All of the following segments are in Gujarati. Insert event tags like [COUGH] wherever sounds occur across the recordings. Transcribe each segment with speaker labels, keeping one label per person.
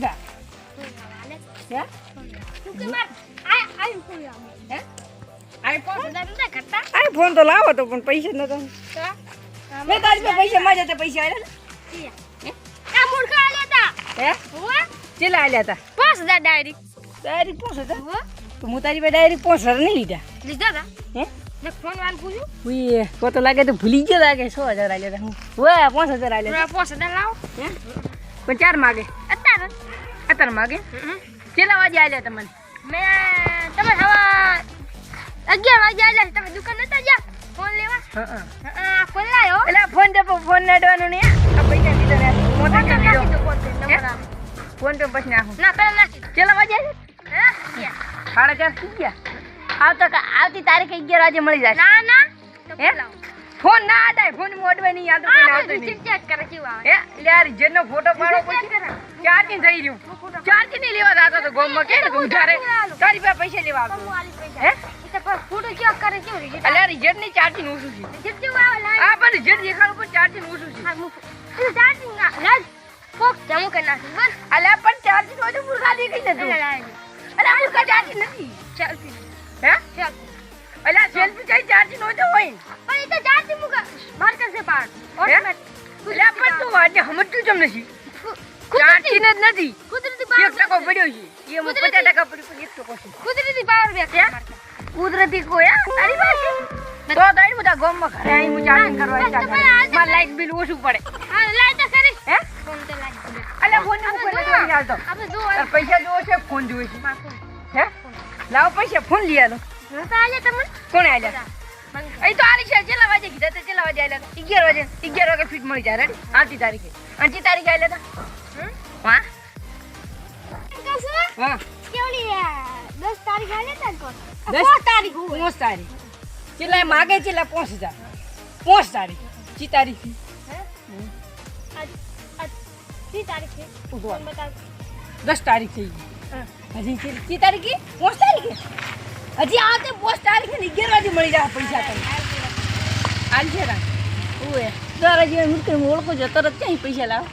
Speaker 1: જા હે હે આઈફોન તો લાવો તો પણ પૈસા નતો. મેં તારી પાસે પૈસા માં જતા પૈસા આલ્યા હે? ચેલા આલ્યા તા ડાયરેક્ટ પોસ હતા તો હું તારી પાસે ડાયરેક્ટ પોસ હજાર નહીં લીધા હે? ઉઈ કો તો લાગે તો ભૂલી ગયો લાગે સો હજાર આલ્યા હું વાહ પાંચ હજાર આલ્યા હે? પણ ચાર માગે. અત્યારે? માગે? ચેલા વાગે આલ્યા તમને?
Speaker 2: અગિયાર વાગે આલ્યા છે. તમે દુકાન નતા ગયા? ફોન લેવા?
Speaker 1: હા હા.
Speaker 2: ફોન લાયો.
Speaker 1: એટલે ફોન તો ફોન નાડવાનું ને આ પૈસા દીધો ને મોટા દીધો
Speaker 2: દો, ફોન
Speaker 1: તો પછી નાખું.
Speaker 2: ના પેલા નાખી.
Speaker 1: ચેલા વાગે છે
Speaker 2: હા?
Speaker 1: સાડા ચાર થઈ ગયા? આવતા કા- આવતી તારીખ અગિયાર વાગે મળી જશે
Speaker 2: ના ના
Speaker 1: હે? ફોન ના અડાય ફોન મોડવે નહીં યાદ કોઈને આવતો નહીં
Speaker 2: ચેક કરે કેવું આવે.
Speaker 1: હે યાર જેનો ફોટો પાડો પછી
Speaker 2: ચાર
Speaker 1: ચાર્જિંગ થઈ રહ્યું ચાર્જિંગ નહીં લેવા દાતા તો ગોમમાં કે ને તારી પાસે પૈસા લેવા
Speaker 2: તો
Speaker 1: આવતો
Speaker 2: હું તો કરે કેવું receipt
Speaker 1: એટલે રિઝલ્ટની ચાર્જિંગ ઓછું છે
Speaker 2: receipt કેવું આવે? લાય.
Speaker 1: આ પણ રિઝલ્ટ દેખાડું પણ ચાર્જિંગ ઓછું છે
Speaker 2: હા, મૂકો. એ charging ના. લાય. ફોક જમા કરી નાખી. બસ.
Speaker 1: એટલે પણ ચાર્જિંગ ઓછું પૂરા કઈ. ચાર્જિંગ નથી
Speaker 2: Selfie.
Speaker 1: હે
Speaker 2: Selfie.
Speaker 1: એટલે સેલ્ફી કઈ નો તો હોય
Speaker 2: પણ એ તો charging મૂકા. બહાર કરશે બહાર. ઓટોમેટિક
Speaker 1: લે પણ તું આજે સમજતું જમ નથી
Speaker 2: કુદરતી.
Speaker 1: ચાર્જિંગ જ નથી
Speaker 2: કુદરતી
Speaker 1: એક ટકો પડ્યો છે એ
Speaker 2: કુદરતી.
Speaker 1: પચાસ ટકા પડ્યો પણ એક ટકો છે
Speaker 2: કુદરતી પાવર bank
Speaker 1: હે? કુદરતી કો હે? તારી પાસે તો તારી બધા ગામમાં ઘરે આઈ હું ચાર્જિંગ કરવા
Speaker 2: તો આજે
Speaker 1: મારે લાઈટ બિલ ઓછું પડે
Speaker 2: હા, લાઈટ તો ખરી.
Speaker 1: હે
Speaker 2: ફોન તો લાઈટ.
Speaker 1: અલ્યા ફોનની ઉપર ચાલતો
Speaker 2: આપણે જો
Speaker 1: પૈસા જોવો છે ફોન જોવે છે
Speaker 2: માં.
Speaker 1: હે લાવો પૈસા ફોન લઈ આલો? કોણે આલ્યા. અહીં તો આલી છે કેટલા વાગે કીધા તે કેટલા વાગે આલ્યા હતા? અગિયાર વાગે અગિયાર વાગે ફીટ મળી જાય રેડી આવતી તારીખે. અંજી તારીખે આલ્યા હતા?
Speaker 2: હમ?
Speaker 1: હા હા
Speaker 2: કેવડી, દસ તારીખ આલ્યા
Speaker 1: દસ?
Speaker 2: તારીખ.
Speaker 1: પોંચ તારીખ. માગે કેટલા પાંચ હજાર. પાંચ તારીખ. ચી તારીખ.
Speaker 2: કી તારીખ.
Speaker 1: દસ તારીખ થઈ ગઈ. હજી ચી તારીખે? પાંચ તારીખે? હજી આવતે પાંચ તારીખે ને અગિયાર વાગે મળી જાય પૈસા તમને હાલ છે રા ઓએ તારા હું મૂર્તિ ઓળખો છો તરત ક્યાંય પૈસા લાવો?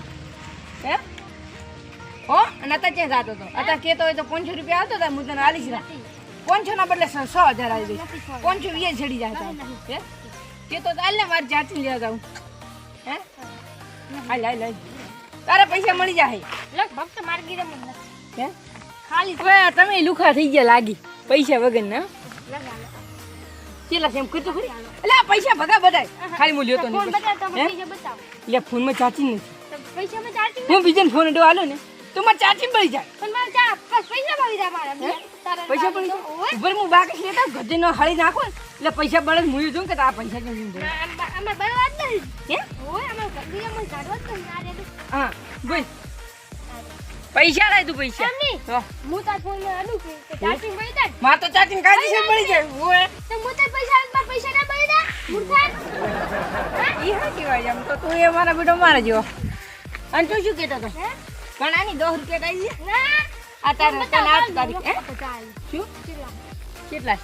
Speaker 1: હે? હો? અને અત્યારે ક્યાં જાતો હતો? અત્યારે કહેતો હોય તો પાંચસો રૂપિયા આવતો હતા હું તને હાલી રા
Speaker 2: નથી.
Speaker 1: પાંચસો ના બદલે સો હજાર આવી
Speaker 2: ગઈ.
Speaker 1: પાંચસો વીએ છડી જાય. હે? કહેતો તો હાલ ને મારે ચાર્જિંગ લેવા જાઉં. હે? હાલ હાલ હાલ. તારા પૈસા મળી જાય.
Speaker 2: લગ ભક્ત મારી ગીરે
Speaker 1: હે? હવે તમે લુખા થઈ ગયા લાગી પૈસા વગર ના કેટલા છે એમ કીધું ખરી? એટલે આ પૈસા ભગા બધાય. ખાલી હું તો નહીં એટલે ફોનમાં ચાર્જિંગ નથી. હું બીજાને ફોન એડો આલો ને તો મારે ચાચી પડી જાય.
Speaker 2: પૈસા
Speaker 1: પડી
Speaker 2: જાય.
Speaker 1: ઉપર હું? બાકી લેતા ગજે નો હાળી નાખો ને એટલે પૈસા બળે હું જોઉં કે આ પૈસા કેમ જોઉં. હે બોલ. પૈસા લાય તું પૈસા. તો
Speaker 2: હું કે ચાર્જિંગ.
Speaker 1: માર તો ચાર્જિંગ કાઢી છે મળી જાય ઓએ
Speaker 2: તો હું તારા પૈસા આલું, પૈસા ના મળી જાય? મૂર્ખા.
Speaker 1: ઈ હા કહેવાય એમ તો તું એ મારા બેટો મારે જેવો અને તું શું કહેતો હતો
Speaker 2: હે?
Speaker 1: ઘણાની દસ રૂપિયા કાઢી દે
Speaker 2: ના.
Speaker 1: આ તાર તને આઠ તારીખ હે
Speaker 2: ચાલ.
Speaker 1: શું
Speaker 2: કેટલા?
Speaker 1: કેટલા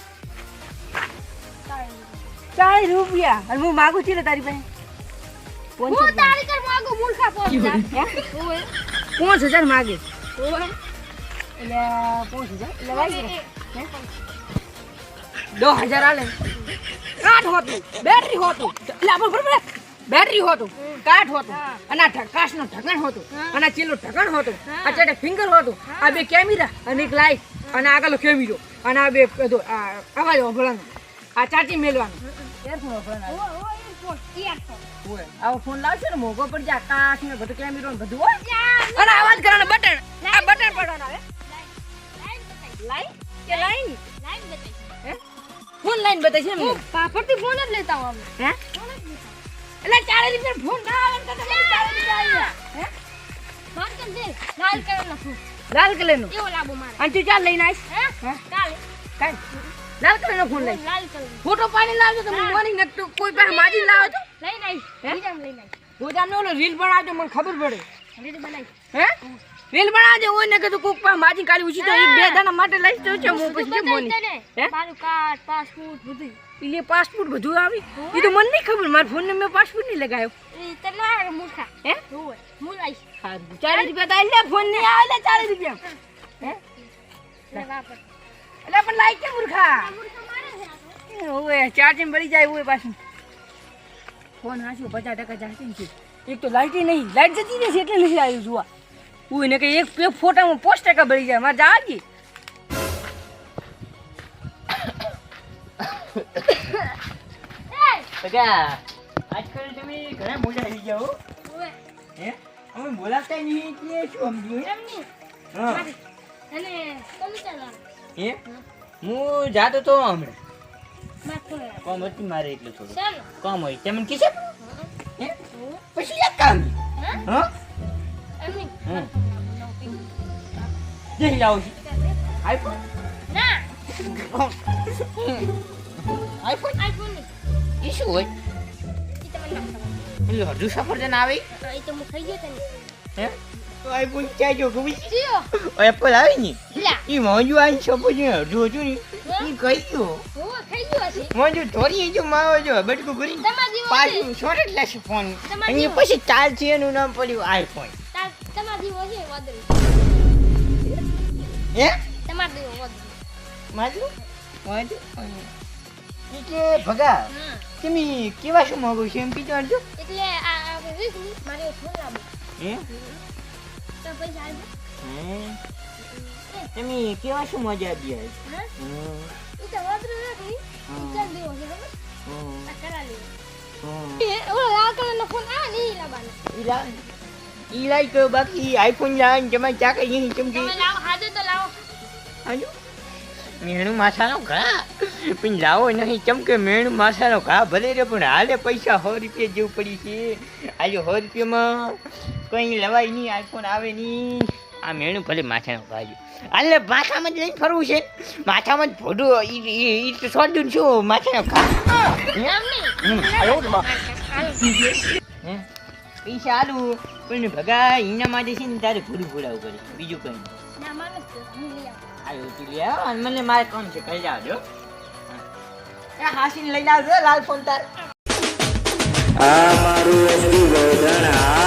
Speaker 1: ચાલીસ રૂપિયા અને હું માગું છું ને તારી પાસે
Speaker 2: હું તારી કર માગું, મૂર્ખા ફોન જા.
Speaker 1: પાંચ હજાર માગે. એટલે પાંચ હજાર? એટલે વાગી
Speaker 2: એ,
Speaker 1: દો હજાર આલે. કાઠ હોતું. બેટરી હોતું. એટલે આપણે બરોબર બેટરી હોતું. કાઠ હોતું. અને આ કાચનું ઢક્કણ હોતું. અને આ ચીલું ઢક્કણ હોતું. આ ચારે ફિંગર હોતું. આ બે કેમેરા અને એક લાઈટ. અને આગળ કેમેરો. અને આ બે અવાજ ઓભળાનો આ ચાર્જિંગ મેલવાનું. એરફોન ઓભળાનો આવો ફોન લાવશે ને જાય કાચ ને બધું કેમેરો ને બધું હોય અને અવાજ કરવાનો બટન આ બટન પડવાનો આવે
Speaker 2: લાઈન?
Speaker 1: કે લાઈન?
Speaker 2: લાઈન બતાઈ.
Speaker 1: હે? ફોન લાઈન બતાવી છે
Speaker 2: હું પાપડથી ફોન જ લેતા હું?
Speaker 1: હે
Speaker 2: જ
Speaker 1: એટલે ચાલીસ રૂપિયા ફોન ના આવે તો તમે ચાલીસ રૂપિયા હે?
Speaker 2: માર કર દે. લાલ એવો લાવો મારે.
Speaker 1: અને તું ચાલ લઈને આવીશ.
Speaker 2: હે?
Speaker 1: હે?
Speaker 2: કાલે.
Speaker 1: કાંઈ કલર નો ફોન લઈ.
Speaker 2: લાલ કલર
Speaker 1: ફોટો પાડી લાવજો તો મોર્નિંગ ને કોઈ પાસે માજી લાવો છો
Speaker 2: લઈ આવીશ.
Speaker 1: હે?
Speaker 2: લઈ લઈને
Speaker 1: ગોદામ નો રીલ બનાવજો મને ખબર પડે.
Speaker 2: રીલ બનાવીશ.
Speaker 1: હે? રીલ બનાવજો ઓય ને કે તું કોક પાસે માજી કાઢી ઉછી તો એક બે દાણા માટે લઈ તો છે હું પછી કેમ બોની હે?
Speaker 2: મારું કાર્ડ પાસપોર્ટ બધું
Speaker 1: એટલે પાસપોર્ટ બધું આવી. એ તો મને નહીં ખબર મારા ફોન મેં પાસપોર્ટ નહીં લગાવ્યો
Speaker 2: એ તને મૂર્ખા
Speaker 1: હે?
Speaker 2: હોય હું આવીશ
Speaker 1: સારું ચાલીસ રૂપિયા તો આલે ફોન નહીં આવે લે રૂપિયા. હે?
Speaker 2: ને વાપર.
Speaker 1: એટલે પણ લાઈક કે મૂર્ખા?
Speaker 2: મૂર્ખા મારે છે
Speaker 1: ઓએ ચાર્જિંગ બળી જાય ઓય પાછું. ફોન હાચું પચાસ ટકા ચાર્જિંગ છે. એક તો લાઇટ નહીં લાઇટ જતી રહેશે એટલે નથી આવ્યું જોવા ઓય ને કે એક એક ફોટામાં પાંચ ટકા બળી જાય મારે જાગી
Speaker 3: બગા [COUGHS] આજકાલ તમે ઘણા મોટા થઈ ગયા હો. હે? અમે બોલાવતા નહીં એટલે શું સમજ્યું
Speaker 2: એમ નહીં?
Speaker 3: હા.
Speaker 2: અને તમે ચાલો
Speaker 3: હે? હું જાતો તો હમણાં. કોમ હતી મારે એટલે થોડું. કોમ હોય. તમને કીધે હે? પછી એક કામ.
Speaker 2: હા?
Speaker 3: હા?
Speaker 2: એમ નહીં
Speaker 3: હમ. જઈ લાવો છું. આઈફોન
Speaker 2: ના.
Speaker 3: આઈફોન
Speaker 2: આઈફોન
Speaker 3: એ શું હોય?
Speaker 2: એ તમને ના ખબર.
Speaker 3: પેલું હજુ સફરજન આવે
Speaker 2: એ તો હું ખાઈ ગયો તને.
Speaker 3: હે? એપલ આવે ને?
Speaker 2: લા.
Speaker 3: એ મોજું આવીને સફરજન હજુ હજુ ને. એ કહી ગયો.
Speaker 2: હું ખાઈ ગયો છે
Speaker 3: મોજું થોડી જો માવો જો બટકું
Speaker 2: છે?
Speaker 3: પાછું સોરઠ લેશે ફોન અને. પછી ચાલ છે એનું નામ પડ્યું આઈફોન
Speaker 2: તમાર છે વાદળી.
Speaker 3: હે?
Speaker 2: તમાર જેવો વાદળી.
Speaker 3: માજું? માજું? એટલે ભગા તમે કેવા શું માંગો છો એમ કીધું
Speaker 2: એટલે આ મારે ફોન લાવો
Speaker 3: હે? તમે કેવા શું મજા આપી આજ?
Speaker 2: હા?
Speaker 3: હમ.
Speaker 2: એ તો વાદળી નથી.
Speaker 3: હા.
Speaker 2: એ ચાલ દેવો છે ખબર
Speaker 3: હમ.
Speaker 2: આ કરા લેવો
Speaker 3: હમ.
Speaker 2: એ ઓલો લાલ કલરનો ફોન આ નહીં લાવવાનો.
Speaker 3: ઈ લા ઈ લાઈ તો બાકી આઈફોન લાવીને તમારે ચા કઈ નહીં ચમકી.
Speaker 2: તમે લાવો હાજર તો લાવો.
Speaker 3: મેણું ઘા. પણ લાવો નહીં ચમકે મેણું માથાનો ઘા ભલે રે પણ હાલે પૈસા સો રૂપિયા જેવું પડી છે. આજે સો રૂપિયામાં કંઈ લવાય નહીં આઈફોન આવે નહીં. આ મેણું ભલે માથાનો છે હાલે માથામાં જ લઈને ફરવું છે. માથામાં જ ભોડું ઈ તો સોડું શું? માથાનો પૈસા આલું પણ ભગા એના માટે છે ને તારે ભૂરું પૂરાવું પડે. બીજું કંઈ આવ્યો તું લે આવ. અને મને મારે કોણ છે કહી આવજો હાસીને લઈને આવજો લાલ ફોન તાર.
Speaker 4: આ મારું ગોધણ.